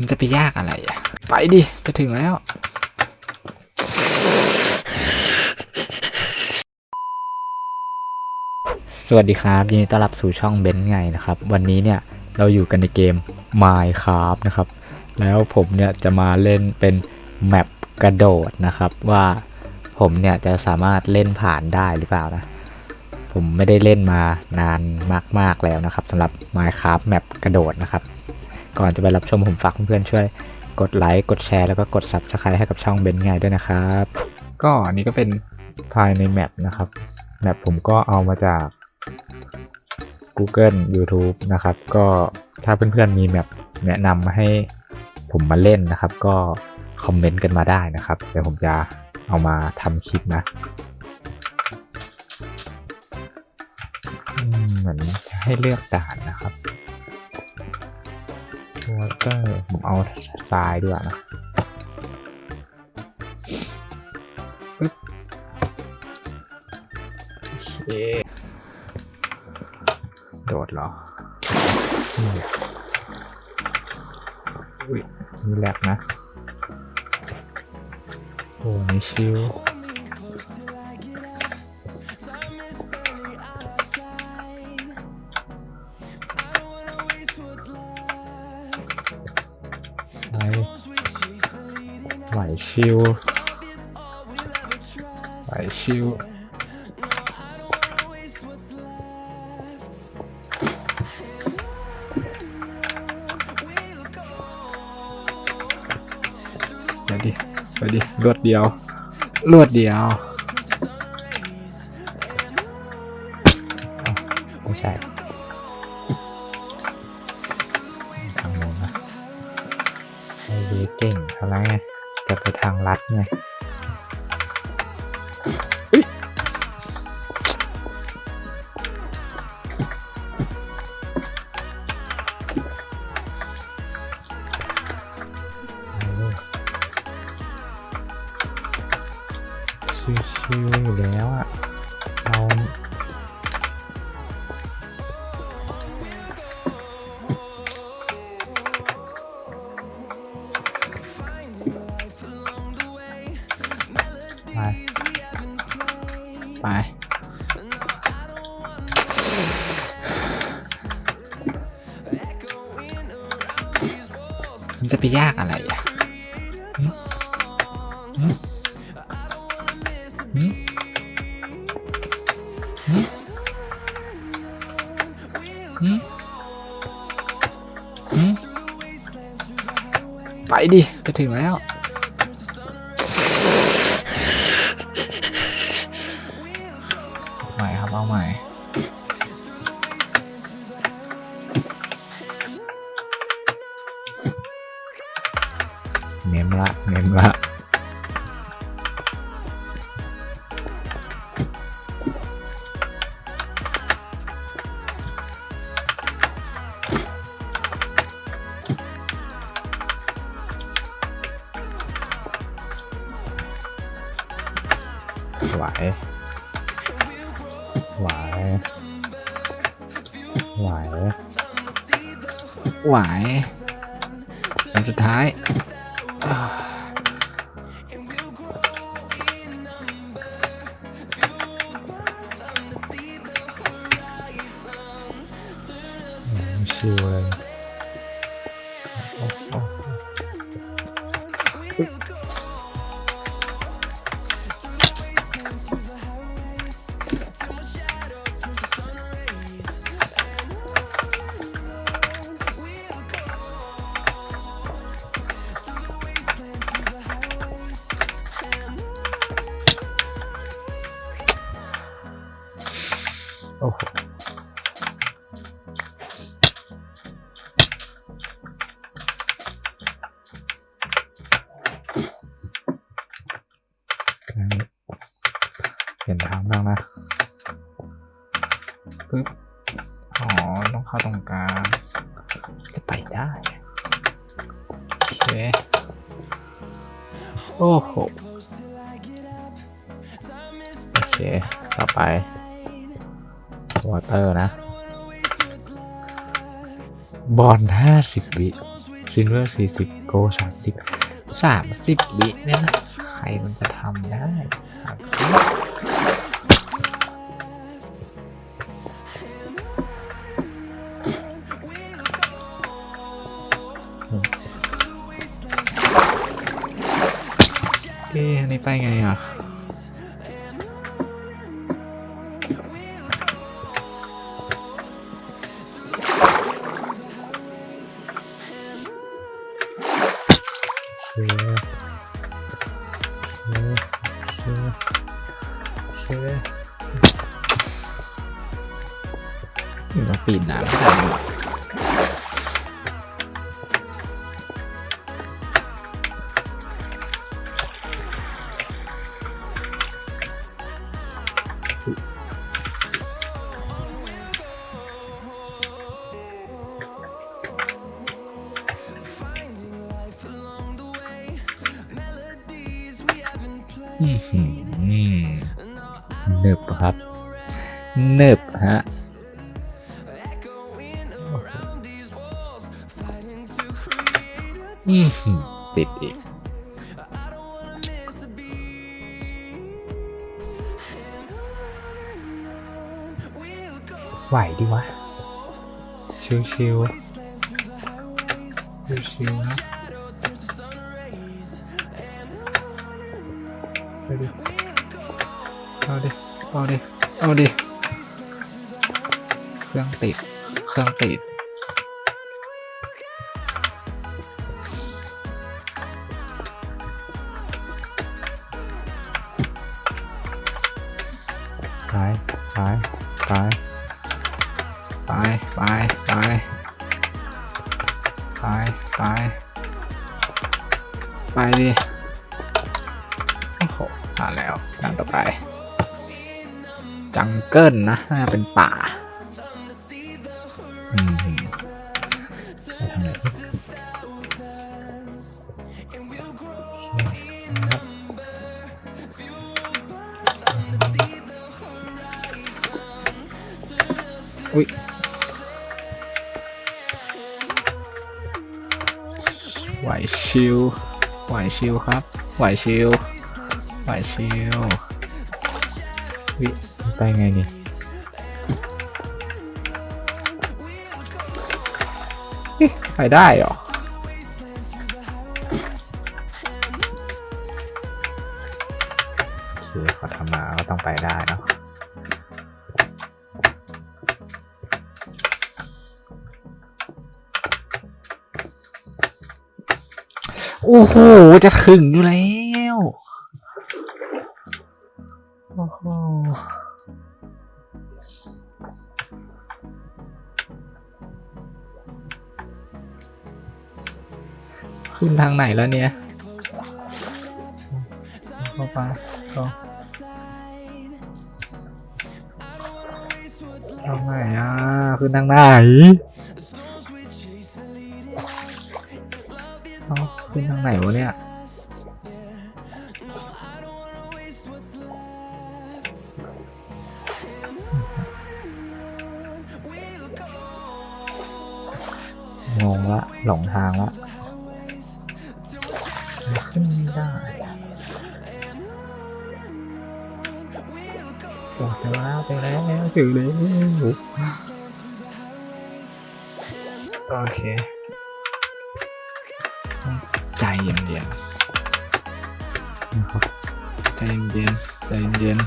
มันจะไปยากอะไรอะไปดิจะถึงแล้ว สวัสดีครับยินดีต้อนรับสู่ช่องเบนไงนะครับ วันนี้เนี่ยเราอยู่กันในเกม Minecraft นะครับ แล้วผมเนี่ยจะมาเล่นเป็นแมปกระโดดนะครับ ว่าผมเนี่ยจะสามารถเล่นผ่านได้หรือเปล่านะ ผมไม่ได้เล่นมานานมาก ๆแล้วนะครับสำหรับ Minecraft แมปกระโดดนะครับ ก่อนจะไปรับชมผมฝากเพื่อนๆช่วยกดไลค์กดแชร์แล้วก็กด Subscribe ให้กับช่องเบนไงด้วยนะครับ ก็อันนี้ก็เป็นภายในแมปนะครับแมปผมก็เอามาจาก Google YouTube นะครับ ก็ถ้าเพื่อนๆมีแมปแนะนำมาให้ผมมาเล่นนะครับ ก็คอมเมนต์กันมาได้นะครับเดี๋ยวผมจะเอามาทำคลิปนะเหมือนให้เลือกด่านนะครับ วอเตอร์ผมเอาทรายดีกว่านะปึ๊บโอเคโดดเหรอนี่อุ้ยมีแลกนะโอ้มีชิว ไหวชิวไหวชิวไปดิไปดิรวดเดีย ทางลัดไง จะยากอะไรอะไปดิจะถึงแล้วใหม่ครับเอาใหม่ ละเมมละไหวไหวไหวไหวอันสุดท้าย อื นทางบ้างนะปึ๊บอ๋อ ต้องเข้าตรงกลาง จะไปได้ โอเค โอ้โห โอเค ต่อไป วอเตอร์นะ บอลห้าสิบวิซินเวอร์สี่สิบโกสามสิบสามสิบวิเนี่ยนะ ใครมันจะทำได้ เอ๊ะอันนี้ไปไงอะโอเคโอเคโอเคนี่มาปีนน้ำไม่ได้หรอ เนึบครับ เนึบฮะอือหือติดอีกไหวดิวะ ชิวชิวชิวชิวๆนะ เอาดิ เอาดิ เอาดิ เครื่องติด เครื่องติดไปไปไปไปไปไปไปไปไปดิ โอ้โหผ่านแล้วด่านต่อไป จังเกิลนะน่าเป็นป่าอืมไปทางไหนอุ้ยไหวชิวไหวชิวครับไหวชิวไหวชิววิ ไปไงนี่ไปได้เหรอโอเคขอทำมาก็ต้องไปได้เนอะโอ้โห จะถึงอยู่แล้ว โอ้โห ขึ้นทางไหนแล้วเนี่ยเข้าไปเข้าทางไหนอะขึ้นทางไหนเอาขึ้นทางไหนวะเนี่ยงงละหลงทางละ ขึ้นได้โอ้เจอแล้วเจอแล้วเจอแล้วโอเคใจเย็นๆนะคใจเย็นใจเย็น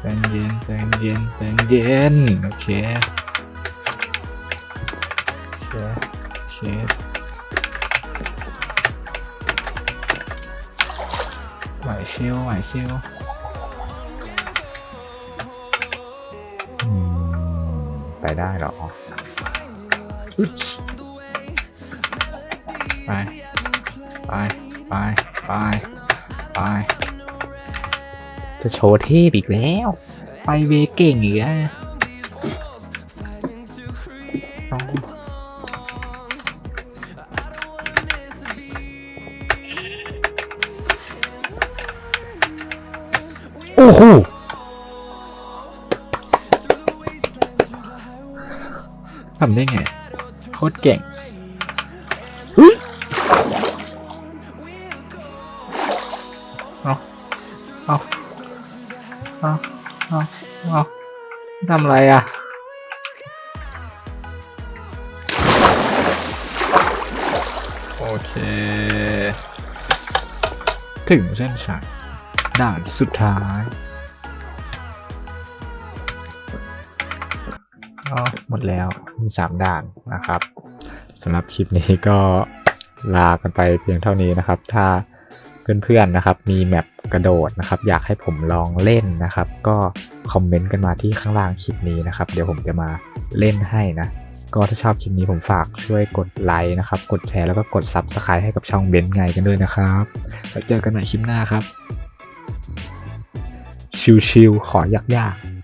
ใจเย็นใจเย็นใจเย็นโอเคโอเคโอเค ไหวชิวไหวชิวอืมไปได้เหรออึ๊ดไป ไป ไป ไป ไป จะโชว์เทพอีกแล้ว ไปเวเก่งอีกแล้ว โทำได้ไง โคตรเก่งเอาเอาเอาเอาเอาทำอะไรอะโอเค ถึงเส้นชัย ด่านสุดท้ายอ๋อหมดแล้วมีสามด่านนะครับสำหรับคลิปนี้ก็ลากันไปเพียงเท่านี้นะครับ ถ้าเพื่อนๆนะครับ มีแมปกระโดดนะครับ อยากให้ผมลองเล่นนะครับ ก็คอมเมนต์กันมาที่ข้างล่างคลิปนี้นะครับ เดี๋ยวผมจะมาเล่นให้นะ ก็ถ้าชอบคลิปนี้ผมฝากช่วยกดไลค์นะครับ กดแชร์แล้วก็กด Subscribe ให้กับช่องเบนซ์ไงกันด้วยนะครับแล้วเจอกันใหม่คลิปหน้าครับ ชิวๆขอยากๆ